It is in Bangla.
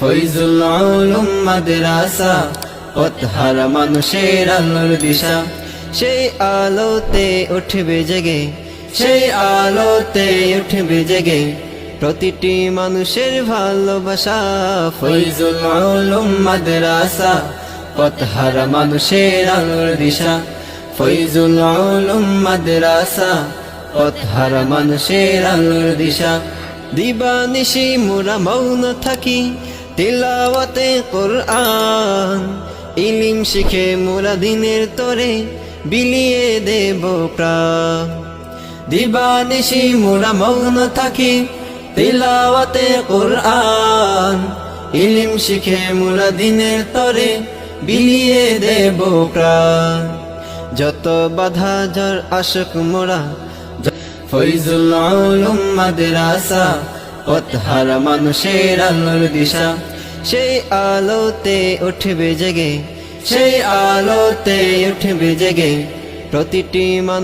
ফৈজুল আলম মাদ্রাসা, পথহার মানুষের আলোর দিশা। সেই আলোতে উঠবে জেগে, সেই আলোতে উঠবে জেগে প্রতিটি মানুষের ভালোবাসা। ফৈজুল আলম মাদ্রাসা, পথহার মানুষের আলোর দিশা। ফৈজুল আলম মাদ্রাসা, পথহার মানুষের আলোর দিশা। দিবানিশি মোরা মৌন থাকি তিলাওয়াতে কোরআন। ইলিম শিখে মোরা দিনের তরে বিলিয়ে দেব প্রাণ। দিবানিশি মোরা মগ্ন থাকি তিলাওয়াতে কোরআন। ইলিম শিখে মোরা দিনের তরে বিলিয়ে দেব প্রাণ। যত বাধা যার আশক মোরা ফৈজুল আলম মাদ্রাসা পথহার মানুষের আলোর দিশা। সেই আলোতে উঠবে জেগে সেই আলোতে উঠবে জেগে। প্রতিটি মানুষ